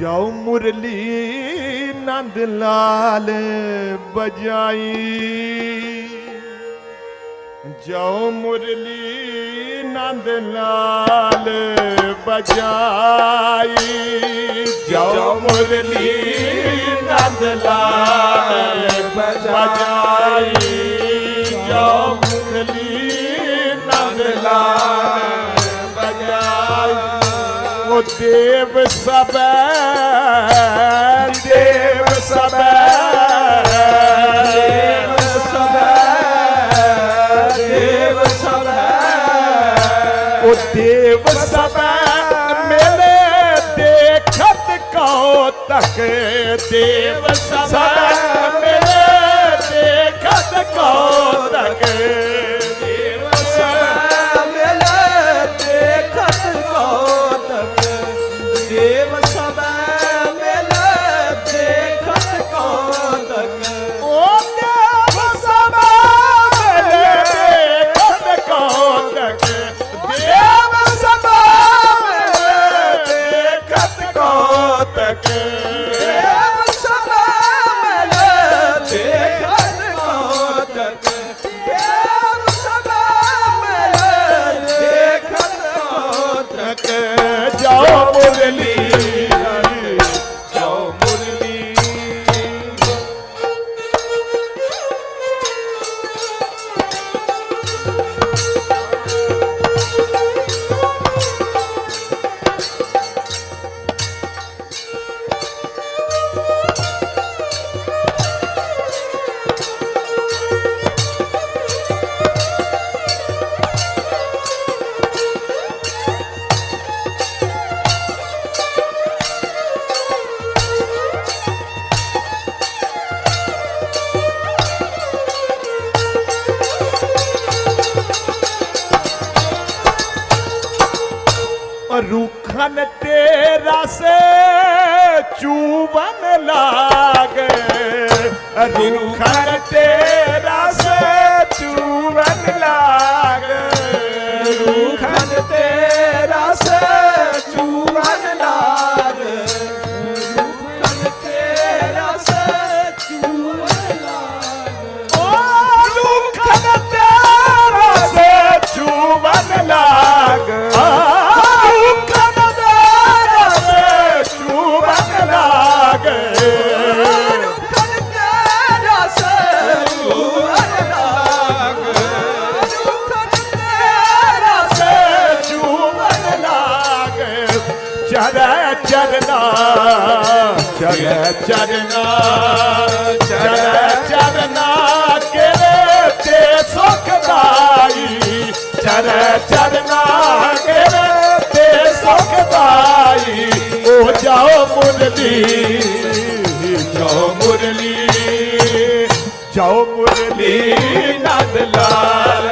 ਜਾਉ ਮੁਰਲੀ ਨੰਦ ਲਾਲ ਬਜਾਈ। ਜਾਉ ਮੁਰਲੀ ਨੰਦ ਲਾਲ ਬਜਾਈ। ਜਾਉ ਮੁਰਲੀ ਨੰਦ ਲਾਲ ਬਜਾਈ। ਜਾਉ ਮੁਰਲੀ ਨੰਦ ਲਾਲ ਦੇਵ ਸਬੈ ਦੇਵ ਸਬੈ ਦੇਵ ਸਬੈ ਦੇਵ ਸਬੈ ਉਹ ਦੇਵ ਸਬੈ ਮੇਲੇ ਦੇਖਤ ਕੋ ਤੱਕ, ਦੇਵ ਸਬੈ ਰੁਖਨ ਤੇ ਰਸ ਚੂਵਨ ਲਾਗੇ। ਰੁਖਨ ਤੇ ਚਰੈ ਚਰਨਾ ਚਰੈ ਚਰਨਾ ਚਰੈ ਚਰਨਾ ਕਿਰੇ ਤੇ ਸੁਖ ਦਾਈ ਚਰੈ ਚਰਨਾ ਕਿਰੇ ਤੇ ਸੁਖ ਦਾਈ ਓ ਜਾਓ ਮੁਰਲੀ ਜਾਓ ਮੁਰਲੀ ਜਾਓ ਮੁਰਲੀ ਨੰਦ ਲਾਲ।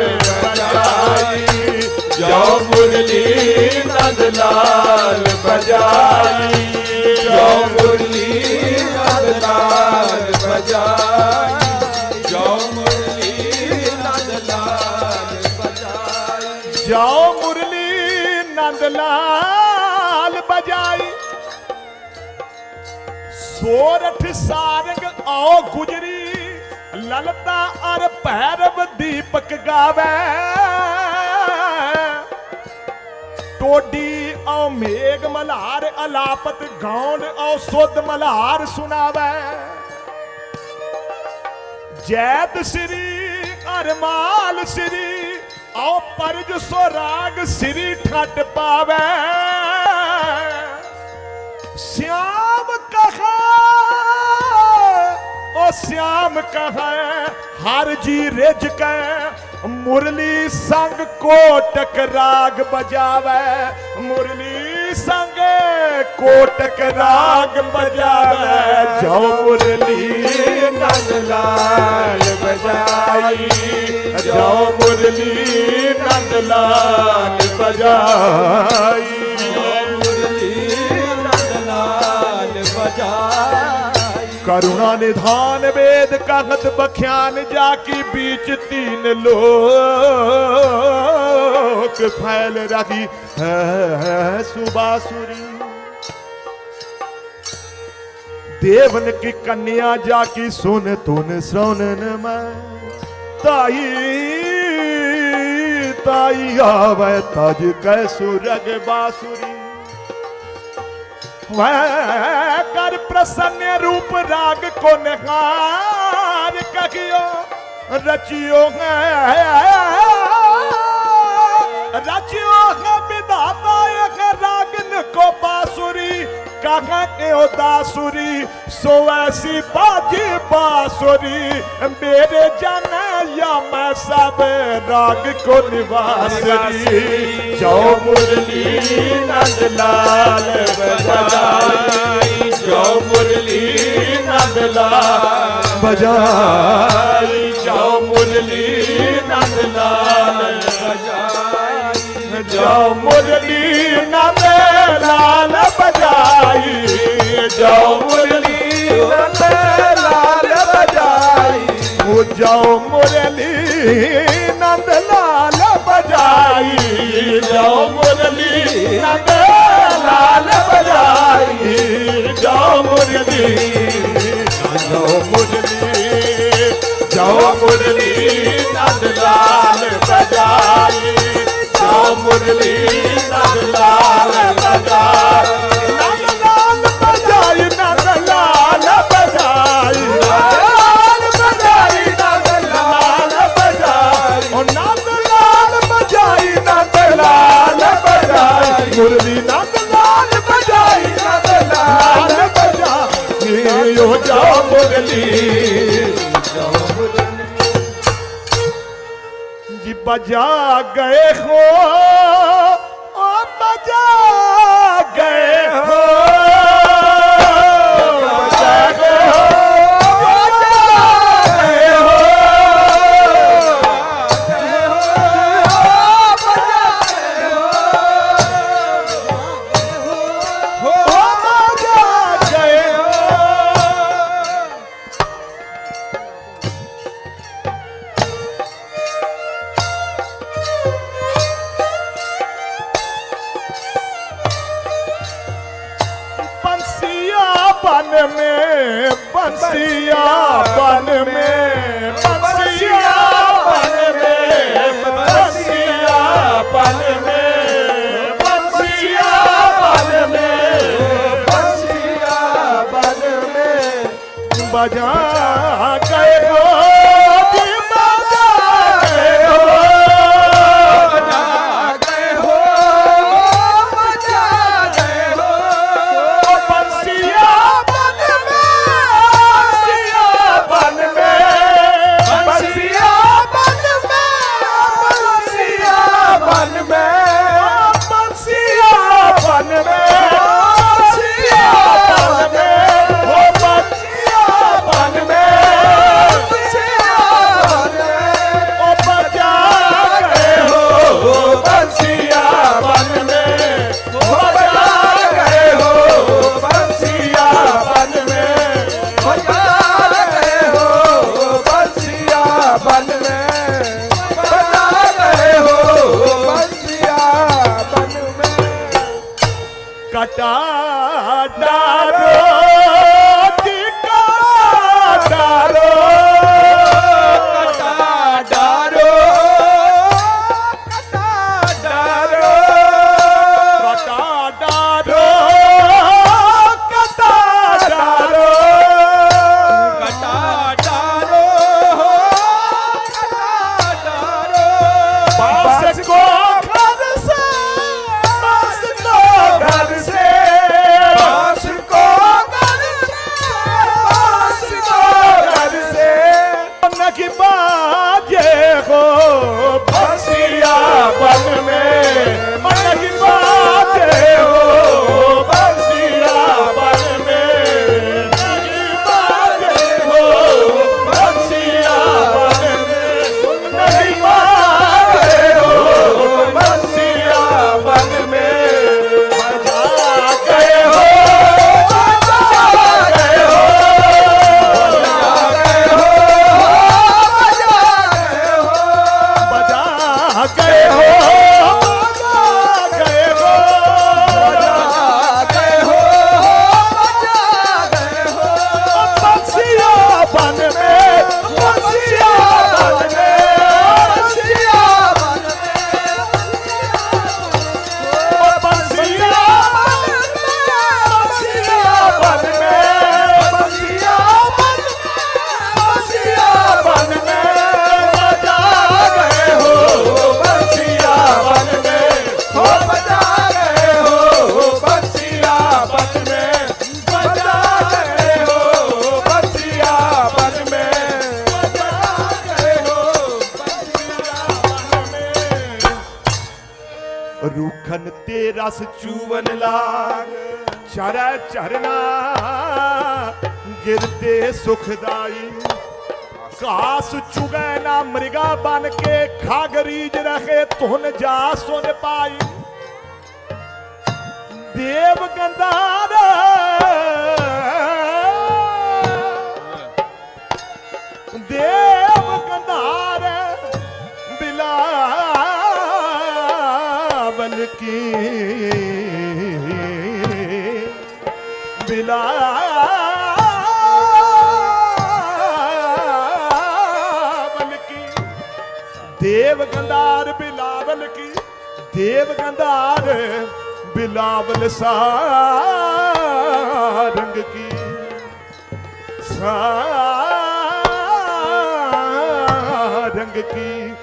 ਗੋਰਠ ਸਾਰੰਗ ਆਓ ਗੁਜਰੀ। ਲਲਤਾ ਅਰ ਭੈਰਵ ਦੀਪਕ ਗਾਵੇ। ਟੋਡੀ ਆਉ ਮੇਗ ਮਲਹਾਰ ਅਲਾਪਤ ਗਾਉਣ ਆਉ ਸੁਧ ਮਲਹਾਰ ਸੁਣਾਵੇ। ਜੈਤ ਸ੍ਰੀ, ਅਰਮਾਲ ਸ੍ਰੀ ਆਉ ਪਰਜ ਸੋ ਰਾਗ ਸ੍ਰੀ ਠੱਡ ਪਾਵੇ। ਸਿਆ श्याम कहा हर जी रिज के मुरली संग कोटक राग बजावे मुरली संग कोटक राग बजावे जो मुरली नंद लाल बजाई जो मुरली नंद लाल बजाई करुणा निधान वेद कहत बख्यान जाकी बीच तीन लोक फैल रही है सुबासुरी देवन की कन्या जाकी सुन तुन सुन मैं ताई ताई आवे तज कै सुरग बासुरी वह कर प्रसन्न रूप राग को निहार कहियो रचियो है रचियो है विधाता एक रागन को पा ਕਾਕਾ ਕਿਉ ਦਾਸੁਰੀ? ਸੋ ਐਸੀ ਬਾਜੀ ਬਾਸੁਰੀ। ਮੇਰੇ ਜਾਣਾ ਯਾ ਮੈਂ ਸਭ ਰਾਗ ਕੋ ਨਿਵਾਸਰੀ। ਜੋ ਮੁਰਲੀ ਨੰਦ ਲਾਲ ਬਜਾਈ। ਜੋ ਮੁਰਲੀ ਨੰਦ ਲਾਲ ਬਜਾਈ। ਜੋ ਮੁਰਲੀ ਨੰਦ ਲਾਲ ਬਜਾਈ। ਜੋ ਮੁਰਲੀ ਨੰਦ ਨੰਦ ਲਾਲ ਬਜਾਈ। ਜਾਓ ਮੁਰਲੀ ਨੰਦ ਲਾਲ ਬਜਾਈ। ਜਾਓ ਮੁਰਲੀ ਜਾਓ ਮੁਰਲੀ ਜਾਓ ਮੁਰਲੀ ਬਜਾ ਗਏ ਖੋ बजा गए हो ਰਸ ਚੂਵਨ ਲਾਗ। ਚਰੈ ਚਰਨਾ ਗਿਰਦੇ ਸੁਖਦਾਈ। ਘਾਸ ਚੁਗੈ ਨਾ ਮਰਗਾ ਬਨ ਕੇ ਖਾਗਰੀਜ ਰਖੇ ਧੁਨ ਜਾ ਸੁਨ ਪਾਈ। ਦੇਵ ਗੰਧਾਰ ਕੀ ਬਿਲਾਵਲ ਕੀ। ਦੇਵ ਗੰਧਾਰ ਬਿਲਾਵਲ ਕੀ। ਦੇਵ ਗੰਧਾਰ ਬਿਲਾਵਲ ਸਾਰੰਗ ਕੀ। ਸਾਰੰਗ ਕੀ।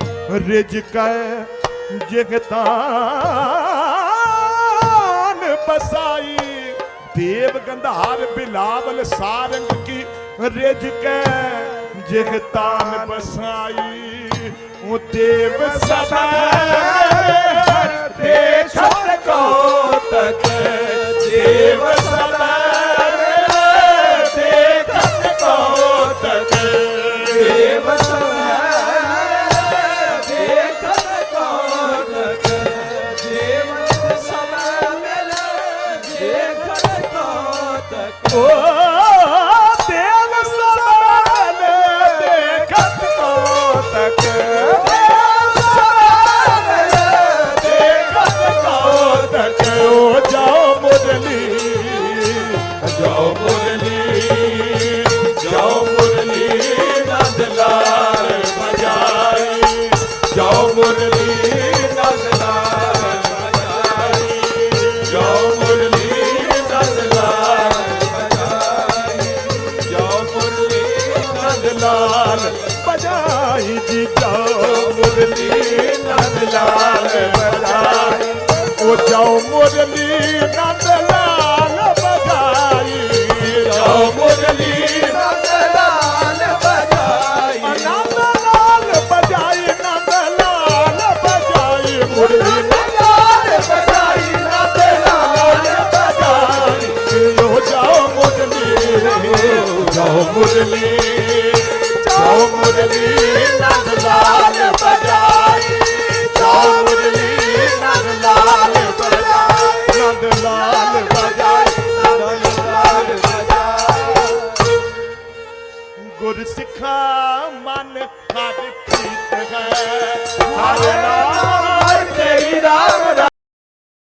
ਰਿਜਕੈ ਜਗਤਾਨ ਬਸਾਈ। ਦੇਵ ਗੰਧਾਰ ਬਿਲਾਵਲ ਸਾਰੰਗ ਕੀ ਰਿਜਕੈ ਜਗਤਾਨ ਬਸਾਈ, ਉਹ ਦੇਵ ਸਭਾ ਦੇਖਤ ਕੌਤਕ ਦੇਵ ਬਜਾਈ ਜੀ ਜਾਓ ਮੁਰਲੀ ਨੰਦ ਲਾਲ ਬਜਾਈ। ਓ ਜਾਓ ਮੁਰਲੀ ਨੰਦ ਲਾਲ ਬਜਾਈ। ਜਾਓ ਮੁਰਲੀ ਨੰਦ ਲਾਲ ਬਜਾਈ। ਆਨੰਦ ਲਾਲ ਬਜਾਈ, ਨੰਦ ਲਾਲ ਬਜਾਈ। ਨੰਦ ਲਾਲ ਬਜਾਈ ਮੁਰਲੀ, ਜਾਓ ਮੁਰਲੀ। ਜਾਓ ਮੁਰਲੀ ਨੰਦ ਲਾਲ ਬਜਾਈ ਜਾਓ ਮੁਰਲੀ ਨੰਦ ਲਾਲ ਬਜਾਈ, ਨੰਦ ਲਾਲ ਬਜਾਈ, ਨੰਦ ਲਾਲ ਬਜਾਈ। ਗੁਰ ਸਿੱਖਾ ਮਨ ਹਰ ਪ੍ਰੀਤ ਹੈ, ਹਰ ਨਾਮ